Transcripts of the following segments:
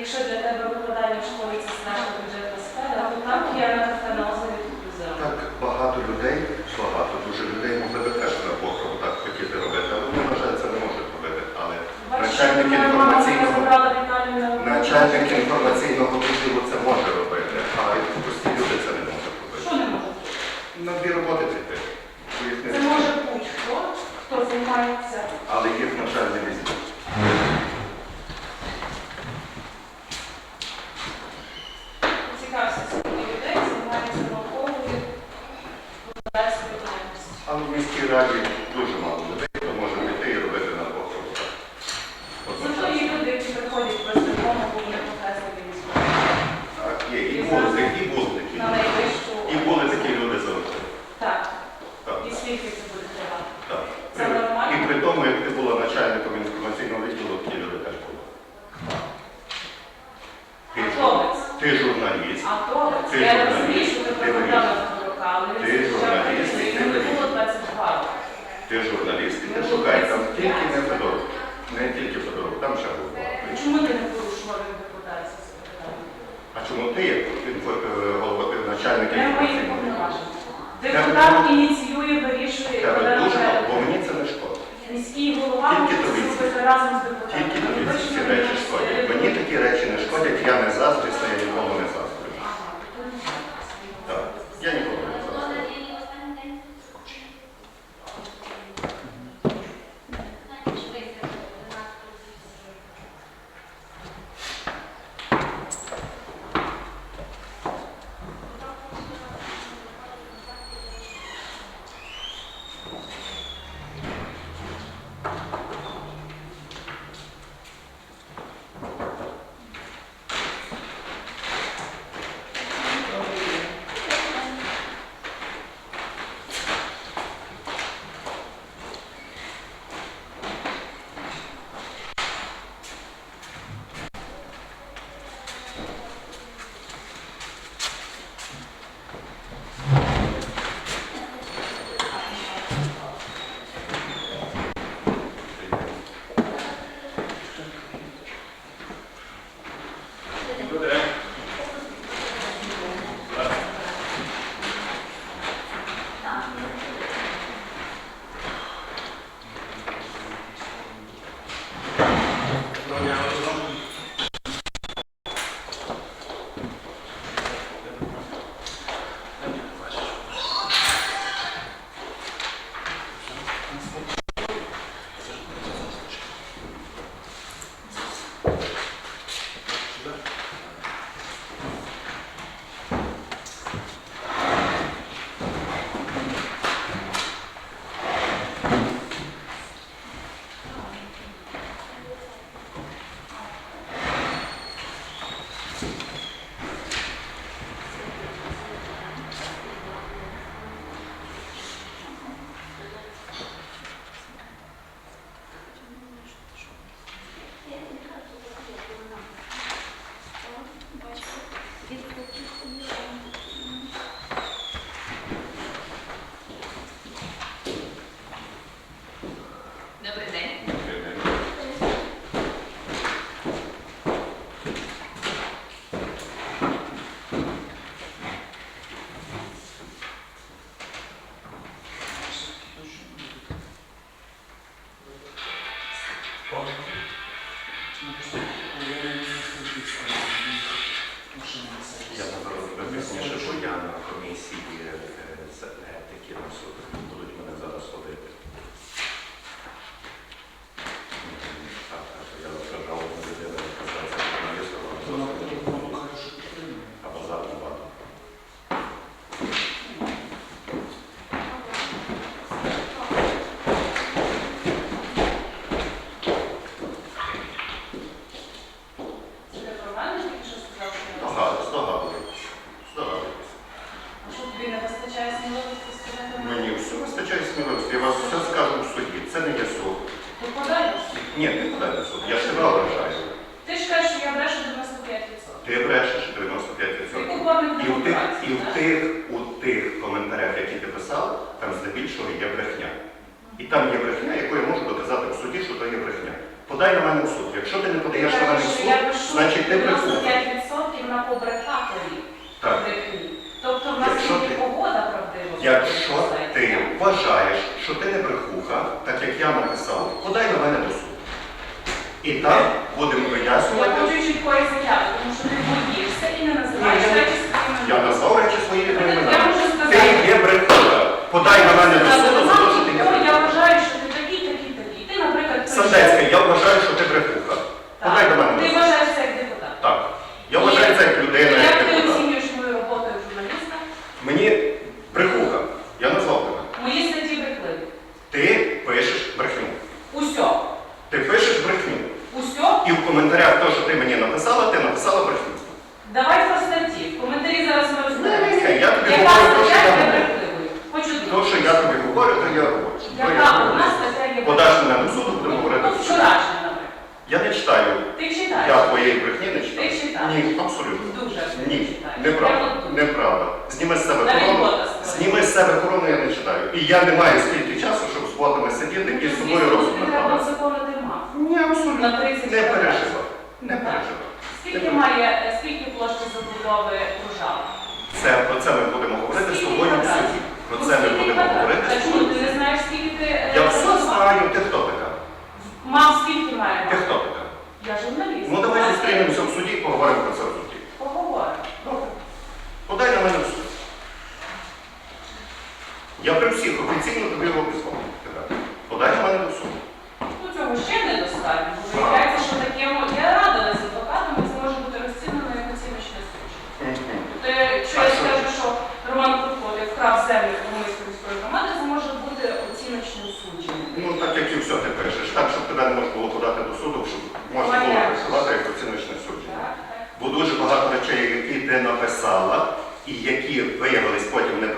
якщо для тебе викладання в школі це страшна бюджетна сфера, то так я на основі. Так багато людей, багато дуже людей могли би теж на двох так хотіти робити, але вони, вважають це не можуть робити. Але начальник інформаційного начальник інформаційного відділу Yeah. Мені все вистачає сміливості. Я вас все скажу в суді. Це не є суд. Ти подаєш? Ні, не подай суд. Я себе ображаю. Ти ж кажеш, що я брешу 95%. Ти брешеш 95%. І в тих, і в тих, у тих коментарях, які ти писав, там здебільшого є брехня. І там є брехня, яку я можу доказати в суді, що то є брехня. Подай на мене в суд. Якщо ти не подаєш на мене в суд, значить ти брехня. 95% вона побрехати. Так. Тобто в нас є Якщо ти вважаєш, що ти не брехуха, так як я написав, подай на мене до суду. І так будемо вияснювати. Я хочу чіткої заяви, тому що ти боїшся і не називаєш речі своїми. Я назвав речі своїми іменами. Ти є брехуха. Подай на мене до суду, за те, що ти не брехуха. Я вважаю, що ти такий, такий, такий. Ти, наприклад, Сандецька, я вважаю, що ти брехуха. Подай на мене до суду. знаю. Ти хто така? Я журналіст. Ну давай зустрінемося в суді і поговоримо про це в суді. Поговоримо. Добре. Подай на мене в суд.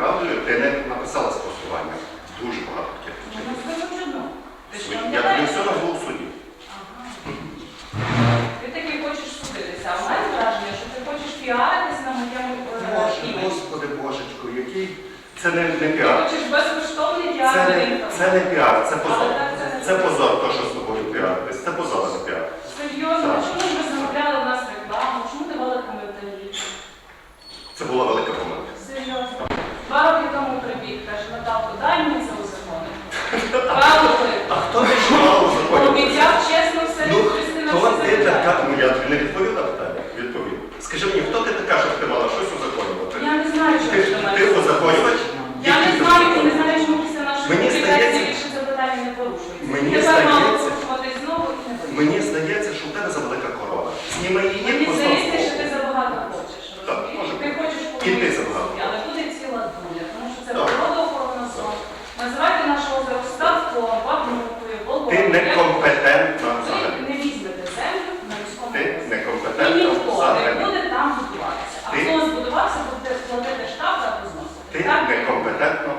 правдою, ти не написала скасування. Дуже багато таких ну, речей. Я все на голову суді. Ти таки хочеш судитися, а в мене враження, що ти хочеш піаритися на моєму е, імені. Господи Божечко, який це не, не піар. Ти хочеш безкоштовний піар. Це не, це не піар, це позор. Це позор, то, що з тобою піаритись. Це позор. Правильно це узаконив. А хто не чував законів? Обіцяв чесно все відповісти ну, на все ти така? Ну я не відповів на питання. Відповів. Скажи мені, хто ти така, щоб ти мала щось узаконювати? Я не знаю, що ти має. Ти узаконювач? Я не знаю, і не знаю, чому після нашої публікації більше запитання не порушується. Мені здається, знову і не Мені здається, що в тебе завелика корова. Зніми її. Tanto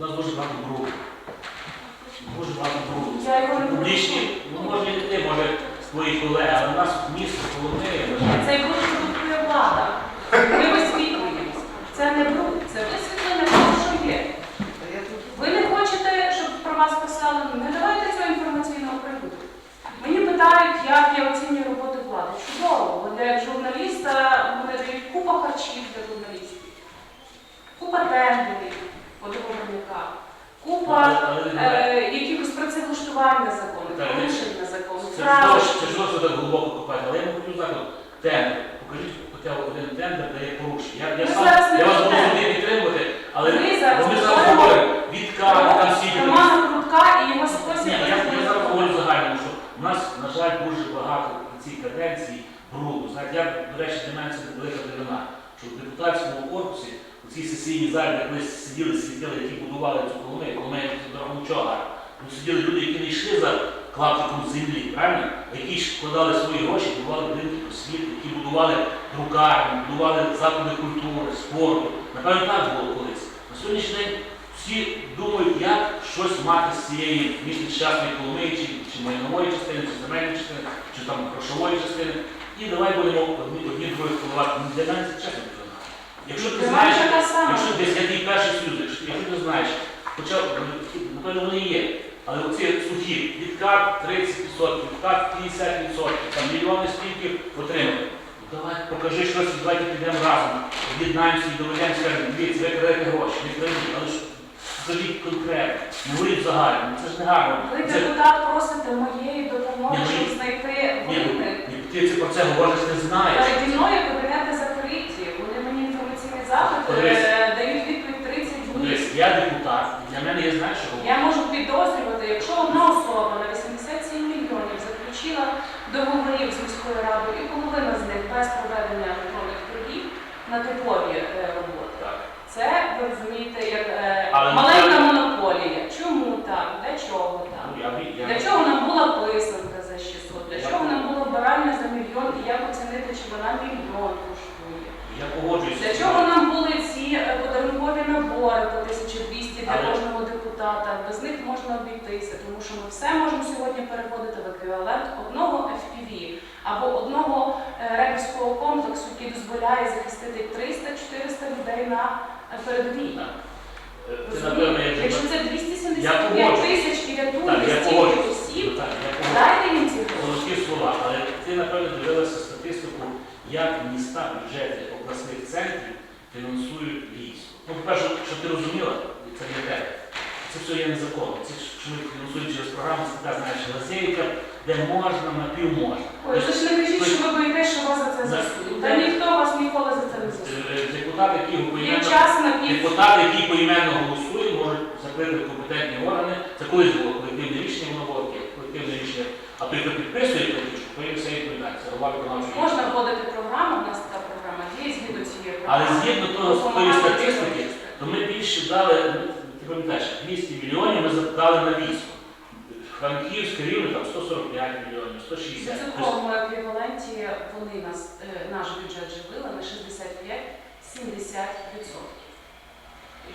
у нас дуже багато бруду. Дуже багато бруду. Публічні, ну може не ти, може твої колеги, але у нас місто головне, Цей бруд продукує влада. Ми висвітлюємо. Це не бруд, це висвітлення того, що є. Ви не хочете, щоб про вас писали? Не давайте цього інформаційного приводу. Мені питають, як я оцінюю роботу влади. Чудово, бо для журналіста вони дають купа харчів для журналістів, купа тендерів по договорниках, купа е, якихось працевлаштувань незаконних, Так, порушень незаконних, Це ж це ж дощ так глибоко копати, але я не хочу знати, от, тендер. Покажіть хоча б один тендер, де є порушення. Я, я, Ми сам, зараз не я вас буду завжди підтримувати, але Ми зараз ми зараз говоримо говоримо відкати, там всі Романа Крутка і його спосіб. Ні, я, я зараз говорю загально, що у нас, на жаль, дуже багато в цій каденції бруду. Знаєте, я, до речі, для мене це велика дивина, що в депутатському корпусі, у цій сесійній залі, де колись сиділи світили, які будували цю колонію, колонію гарно. Тут сиділи люди, які не йшли за клаптиком землі, правильно? Які ж вкладали свої гроші, будували будинки освіти, які будували друкарні, будували заклади культури, спорту. Напевно, так було колись. На сьогоднішній день всі думають, як щось мати з цієї між нещасної чи, чи майнової частини, чи земельної частини, чи там грошової частини. І давай будемо одні, одні другі впливати. Ну, Для мене це чесно. Якщо ти знаєш, якщо десь я твій перший якщо, якщо ти знаєш, хоча напевно вони є, але оці сухі, відкат 30%, відкат 50%, там мільйони стільки отримали. Ну, Давай покажи щось, давайте підемо разом, об'єднаємося і доведемо, скажемо, дивіться, ви крадете гроші, не крадіть, але ж скажіть конкретно, не говоріть загально, ну, це ж не гарно. Ви Це, депутат просите моєї допомоги, Ні, щоб ні. знайти ні, винних. ні, ти це про це говориш, не знаєш. Переді мною кабінети закриті. Вони мені інформаційний запит Подивись. е, дають відповідь 30 днів. Дивись, я депутат, для мене є що Я можу підозрювати, якщо одна особа на 87 мільйонів заключила договорів з міською радою, і половина з них без проведення електронних торгів на типові е, роботи. Це ви розумієте, як е, Але маленька монополія. Чому так? Для чого так? Ну, я, я, Для чого нам була писанка за 600? Для чого нам було вбирання за мільйон і як оцінити, чи вона мільйон коштує? я погоджуюся. Для чого нам були ці е, подарункові набори по 1200 для Але- кожного депутата? Без них можна обійтися, тому що ми все можемо сьогодні переводити в еквівалент одного FPV або одного е, комплексу, який дозволяє захистити 300-400 людей на е, передовій. Е, Ти, напевно, Розумієте? як Якщо це 275 погоджуюсь. тисяч і Так, рятує я стільки погоджуюсь. осіб, Ну, так, я погоджуюсь. дайте їм ці гроші. Слова, але ти, напевно, дивилася статистику, як міста бюджети обласних центрів фінансують військо. Ну, по-перше, щоб ти розуміла, це для тебе. Це все є незаконно. Це ж, ми фінансуємо через програму, це така, знаєш, лазейка, де можна, напів можна. Ой, ви ж не кажіть, що ви боїтесь, що вас за це засудять. Та ніхто вас ніколи за це не засудить. Е, Депутати, які поіменно, депутати, які поіменно голосують, можуть закликати компетентні органи. Це колись було колективне рішення, воно було колективне рішення. А той, хто підписує то є все відповідальність. Можна вводити програму, у нас така програма є, згідно цієї програми. Але згідно того, з тої статистики. То ми більше дали, ну, ти пам'ятаєш, 200 мільйонів ми дали на військо. Франківське рівне там 145 мільйонів, В 160. Тобто, відсотковому еквіваленті вони нас, е, наш бюджет живили на 65-70%.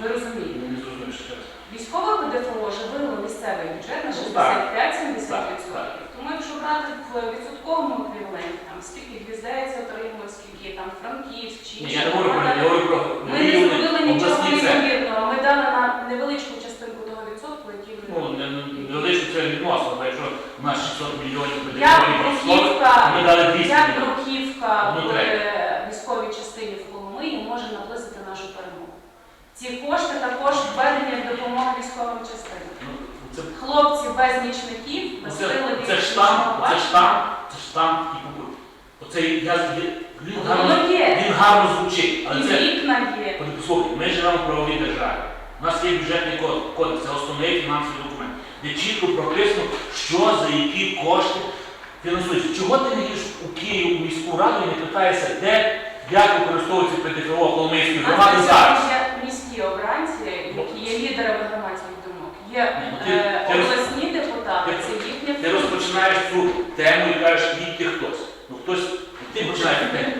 Ви розумієте? ну, не зрозумів, що це. Військове ПДФО живило місцевий бюджет на Ну, 65-70%. Так. Якщо брати в відсотковому еквіваленті, там скільки гвіздець отримує, скільки там Франківськ чи Ні, я не говорю про громади, я говорю про Ми не зробили нічого обласні неймовірного. Ми дали на невеличку частинку того відсотку, який Ну, ви. не, не, лише це відносно, бо якщо у нас 600 мільйонів Як мільйонів ми дали 200 як мільйонів. бруківка Ну, в е, військовій частині в Коломиї може наблизити нашу перемогу. Ці кошти також введені в допомогу військовим частинам. Ну, це, Хлопці без нічників, без це, сили це штамп, це штамп, це штамп і побут. Оце Це я він гарно, він гарно звучить, але І це вікна є. Послухайте, ми живемо в правовій державі. У нас є бюджетний код- кодекс, це основний фінансовий документ, де чітко прописано, що за які кошти фінансуються. Чого ти не їдеш у Київ у міську раду і не питаєшся, де, як використовується ПДФО Коломийської громади зараз? є міські обранці, які є лідерами думок. Є ну ти- е, ти роз- обласні депутати, ти- це їхня Ти розпочинаєш цю тему і кажеш, їдьте хтось. Ну хтось, ти починаєш тему.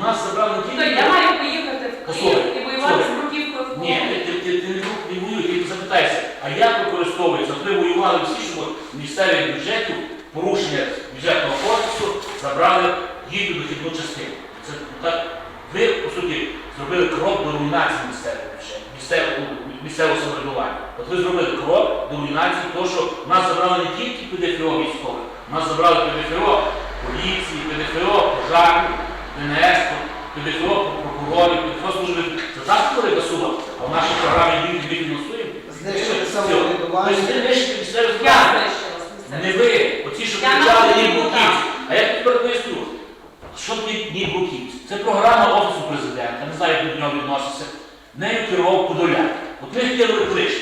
У нас забрали Тобто тільки. я маю поїхати в Послухай, Київ і воювати слухай. з бруківкою в Ні, Києві. ти, ти, ти, ти не, не воюєш, ти запитайся, а як використовується? От ви воювали всі, щоб місцевих бюджетів, порушення бюджетного кодексу забрали гідну дохідну частину. Це так, ви, по суті, зробили крок до руйнації місцевого бюджету, місцевого, самоврядування. От ви зробили крок до руйнації того, що нас забрали не тільки ПДФО військових, нас забрали ПДФО поліції, ПДФО пожарів, ДНС, ПДФО прокурорів, ПДФО служби. Це так велика сума, а в нашій програмі не фінансуємо. Самоврядування. Тобто. Не ви, оці, що кричали ні тому. А я тепер поясню, що таке ні бруківці? Це програма Офісу президента, не знаю, як до нього відноситься. Нею керував Подоляк. От ми хотіли клич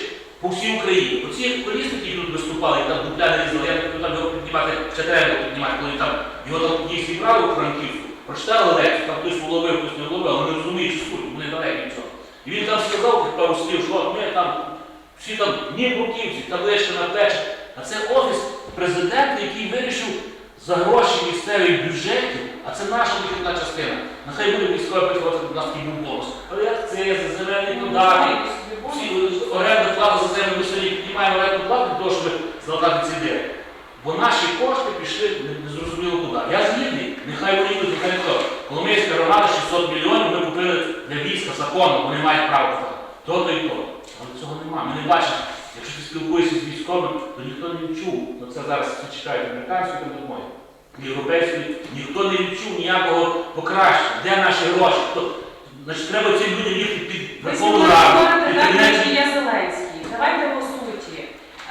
по всій Україні. Оці колісники, тут виступали, там дупля не різали, я хотів там його піднімати, ще треба піднімати, коли там його там їх зібрали у Франківську, прочитали лекцію, там хтось вловив, хтось не вловив, але не розуміють, що суть, вони далекі від цього. І він там сказав пару слів, що ми там всі там ні бруківці, таблички на плечах. А це офіс президента, який вирішив за гроші місцевих бюджетів, а це наша дохідна частина. Нехай буде військове приховати у нас був бонус. Але як це за земельні податки, всі оренда плата за землю, ми сьогодні піднімаємо оренду плату для того, щоб зладати ці дири. Бо наші кошти пішли незрозуміло куди. Я згідний, нехай вони йдуть, нехай не то. Коломийська громада 600 мільйонів ми купили для війська законно, вони мають право то, то і то. Але цього немає. Ми не бачимо. Якщо спілкуєшся з військовим, то ніхто не відчув. Ну це зараз всі чекають американської допомоги, європейської, ніхто не відчув ніякого покращення. Де наші гроші? То, значить, треба цим людям їхати під Верховну Раду, під я Зеленський. Давайте по суті.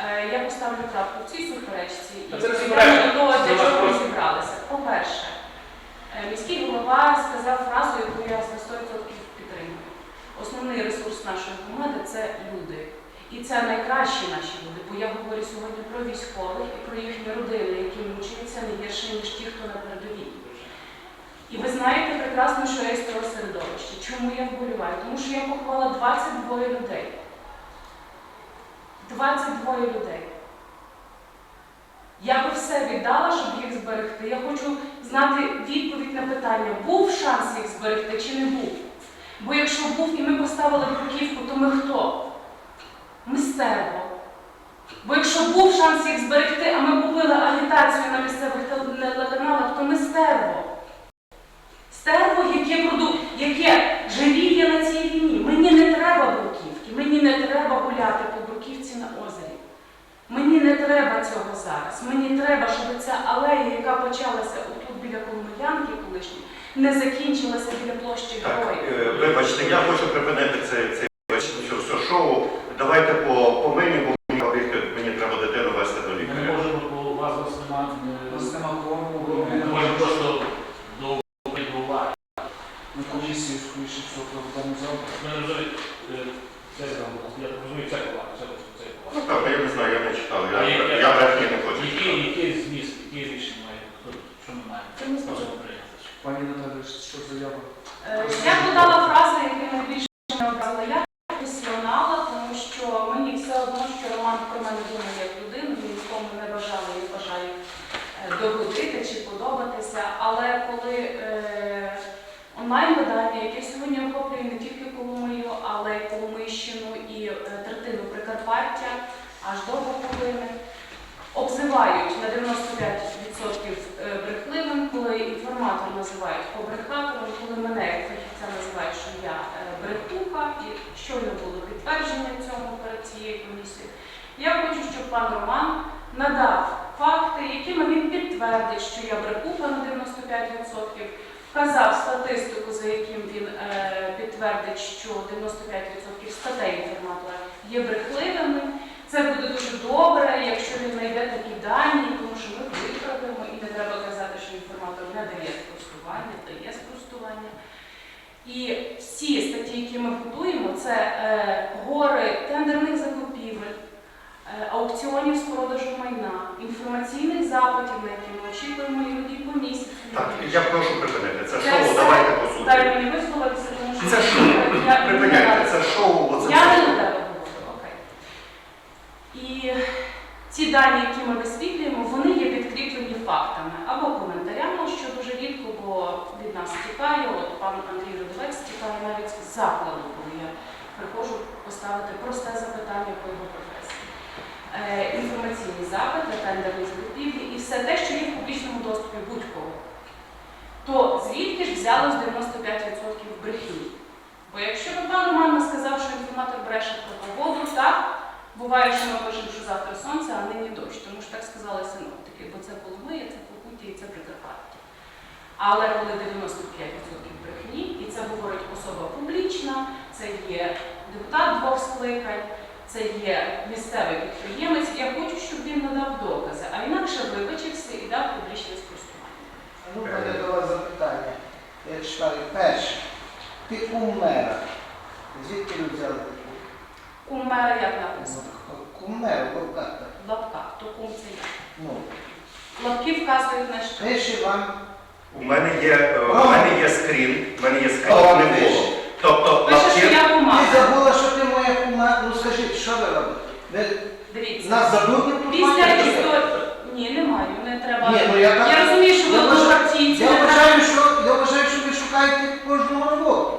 Е, Я поставлю крапку в цій суперечці і це до того, для чого ми зібралися. По-перше, е, міський голова сказав фразу, яку я на 100% підтримую. Основний ресурс нашої громади це люди. І це найкращі наші люди, бо я говорю сьогодні про військових і про їхні родини, які мучаються не гірше, ніж ті, хто на передовій. І ви знаєте прекрасно, що я з цього середовища. Чому я вболіваю? Тому що я поховала 22 людей. 22 людей. Я би все віддала, щоб їх зберегти. Я хочу знати відповідь на питання, був шанс їх зберегти чи не був. Бо якщо був і ми поставили бруківку, то ми хто? Ми стерво. Бо якщо був шанс їх зберегти, а ми купили агітацію на місцевих тел- телеканалах, то ми стерво. Стерво, яке проду... яке живіє на цій війні. Мені не треба бруківки, мені не треба гуляти по бруківці на озері. Мені не треба цього зараз. Мені треба, щоб ця алея, яка почалася отут біля Коломиянки колишньої, не закінчилася біля площі Героїв. е, вибачте, я хочу припинити це, це, це шоу. Давайте по, по мені, бо мені, мені треба дитину вести до Ми не лікаря. можемо, бо у вас зараз немає. У нас нема кворуму, Ми не можемо просто до уваги. на комісії, скоріше всього, проведемо завтра. Ми не розуміємо, е, це я розумію, це повага, це це Ну так, я не знаю, я не читав, я, яке- я брехні не хочу. Які, читати. які зміст, які рішення має, хто, що ми маємо? Це не. Можемо прийняти. Пані Наталі, що заява? Е, Я додала фрази, які найбільше мене образили. Я професіонала, тому що мені все одно, що Роман про мене думає як людину, він нікому не бажає і бажає е, догодити чи подобатися. Але коли е, онлайн-видання, яке сьогодні охоплює не тільки Коломию, але й Коломийщину і е, третину Прикарпаття, аж до Буковини, обзивають на 95% е, брехливим, коли інформатор називають побрехатором, коли мене як фахівця називають, що я е, брехуха, і щойно було підтвердження цьому перед цією комісією. Я хочу, щоб пан Роман надав факти, якими він підтвердить, що я брехуха на 95%, вказав статистику, за яким він е, підтвердить, що 95% статей інформатора є брехливими. Це буде дуже добре, якщо він знайде такі дані, тому що ми виправимо і не треба казати, що інформатор не дає спростування, дає спростування. І всі статті, які ми готуємо, це е, гори тендерних закупівель, е, аукціонів з продажу майна, інформаційних запитів, на які ми очікуємо іноді по місяцю. Так, я прошу припинити. Це Це шоу, давайте по суті. Дай мені висловитися, тому що Це шоу. я Припиняйте, це шоу, оце я не все. до тебе говорю, окей. І ці дані, які ми висвітлюємо, вони є підкріплені фактами або коментарями, що дуже рідко, бо від нас тікає. От пан Андрій Родовець тікає навіть з закладу, коли я приходжу поставити просте запитання по його професії. Е, інформаційні запити, тендерні закупівлі і все те, що є в публічному доступі будь-кого. То звідки ж взялось 95% брехні? Бо якщо би пан Роман сказав, що інформатор бреше про погоду, так, буває, що ми пишемо, що завтра сонце, а нині дощ, тому що так сказали синоптики, бо це Коломия, це Покуття і це Прикарпаття. Але коли 95% брехні, і це говорить особа публічна, це є депутат двох скликань, це є місцевий підприємець, я хочу, щоб він надав докази, а інакше вибачився і дав публічне спростування. Ну, мене до вас запитання. Я читаю перше. Ти кумера. Звідки ви взяли У мера як написано? Кумера, лопата. В лапках, то кум це я. Ну, Лапки вказують на що? пише вам. У мене є, е, у мене є скрін, у мене є скрін, О, не ти було. Тобто, Пише, що лапки- я Ти помага. забула, що ти моя кума. Ну скажіть, що ви робите? Ви Дивіться. нас забудуть Після історії. Ні, немає, не треба. Ні, ну я так- Я розумію, що ви вважаю- Я вважаю, що я вважаю, що ви шукаєте кожну роботу.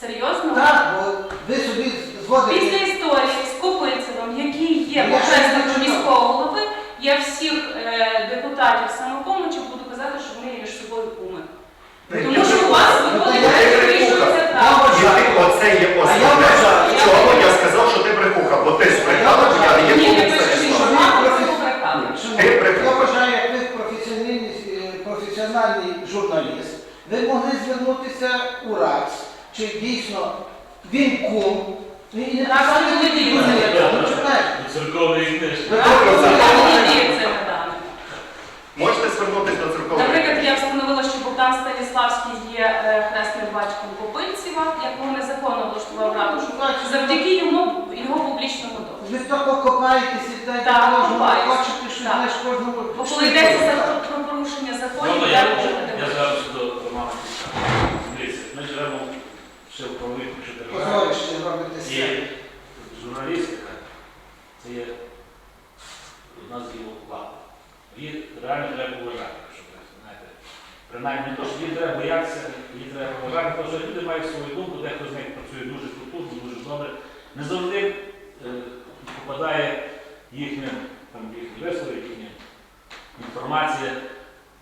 Серйозно? Так, бо ви собі зводите. Є Ну, почесником міського голови, я всіх е, депутатів самопомочі буду казати, що ми є між собою куми. Тому що у вас виходить, вирішується так. Оце є основне, чого я сказав, що ти брехуха, бо ти збрехала, бо я не є Ні, не кумом пишеш, що Станіслава. мама це брехала. Ти брехун. Я вважаю, як ви професіональний, е, професіональний журналіст, ви могли звернутися у РАЦ, чи дійсно він кум, і не не. Ну, чекайте. Книжки. Можете звернутися до церковної. Наприклад, я встановила, що Богдан Станіславський є е, хресним батьком Копильцева, якого незаконно влаштував ратушу, завдяки йому його публічному дозволу. Ви то покопаєтеся, дайте Так, хочете, що знаєш кожному. Бо коли йдеться про- порушення законів, Можна я я, можу я подивитися. зараз до Романа Кузька. Дивіться, ми живемо ще в правових державі. Позорище І журналістика це є одна з його вклад. Її реально треба поважати, якщо ви знаєте. Принаймні то, що її треба боятися, її треба поважати, тому що люди мають свою думку, дехто з них працює дуже культурно, дуже добре. Не завжди е, попадає їхня, там, їхні вислови, їхня інформація,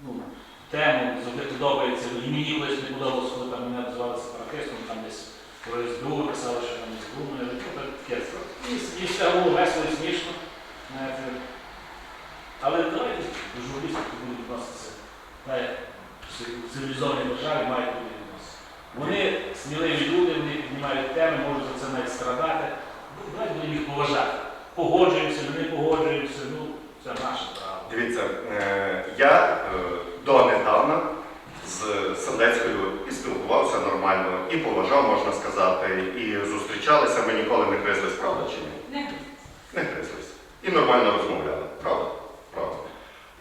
ну, тему завжди подобається. І мені колись не подобалося, коли там мене називали сепаратистом, там десь про СБУ писали, що там СБУ, ну, так таке. І, все було весело і смішно. Але давайте до журналістів будуть відноситися. В цивілізованій державі мають бути відноситися. Вони сміливі люди, вони піднімають теми, можуть за це навіть страдати. Ну, Давайте будемо їх поважати. Погоджуємося, не погоджуємося, ну це наше право. Дивіться, е, я е, донедавна з Сандецькою і спілкувався нормально, і поважав, можна сказати, і зустрічалися, ми ніколи не гризлись, правда чи ні? Не. Не гризлись. І нормально розмовляли, правда? Правда.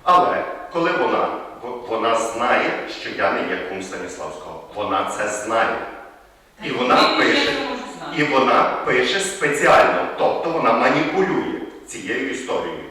Але коли вона, вона знає, що я не є кум Станіславського, вона це знає. І вона пише. І вона пише спеціально, тобто вона маніпулює цією історією.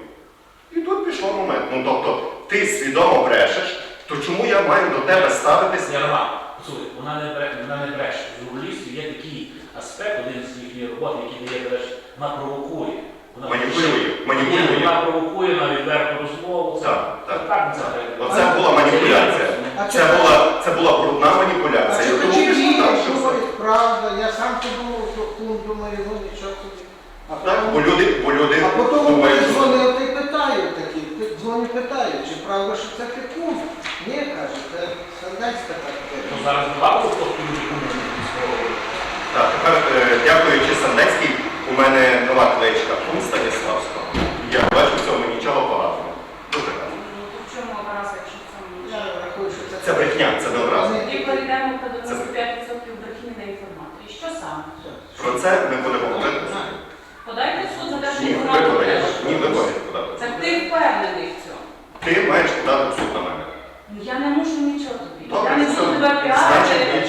І тут пішло момент. Ну тобто, ти свідомо брешеш, то чому я маю до тебе ставитись? Я Роман, послухай, вона не бреше, вона не бреше. В журналістів є такий аспект, один з їхньої роботи, який дає бреш, вона провокує. Вона Маніпулює, Ні, маніпулює. вона провокує на відверту розмову. Це- Так, так. Так, це. Оце була маніпуляція. А Це чекайте. була, це була брудна маніпуляція. чи Тому чи пішло ні, так, що все. говорить правда, я сам подумав, що кум думаю, ну нічого собі. А Так, бо потім- люди, бо люди А потім вони думають, що дзвонив і питаю такі, зоні питаю, чи правда, що це пікун? Ні, каже, це сандальська Ну, так. Зараз добавили просто Так, тепер, е, дякуючи Сандецькій, у мене нова кличка Пун Станіславського. Я бачу в цьому нічого поганого. Дуже гарно. Ну, ну, то в чому образ, якщо це Я рахую, що це Це брехня, це не образа. Ми перейдемо по 95% брехні на інформаторі. Що саме? Про це ми будемо говорити. Подайте суд за те, що Ні, Ні, ви говорите впевнений в цьому. Ти маєш подати в суд на мене. Ну я не мушу нічого тобі. Добре, я не буду тебе піарити.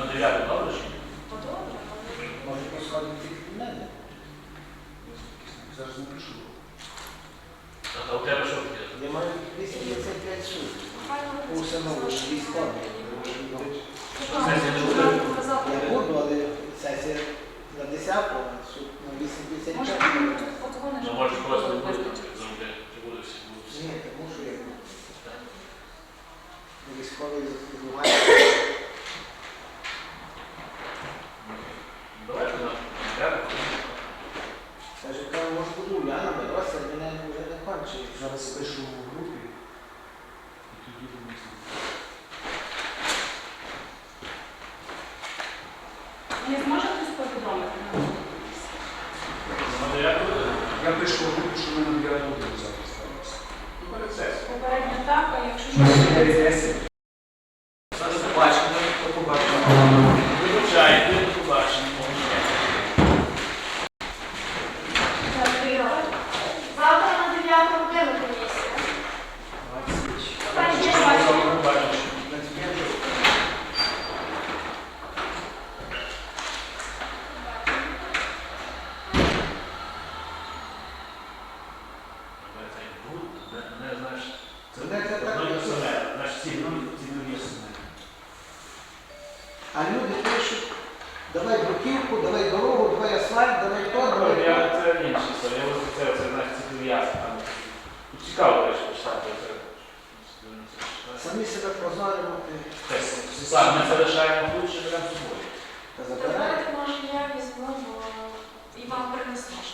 На 9 добре чи? Ну, добре, Може, посадити тільки мене? Зараз не пишу. Та у тебе що? Я маю 235 суд. Установиш військовий. Thank you.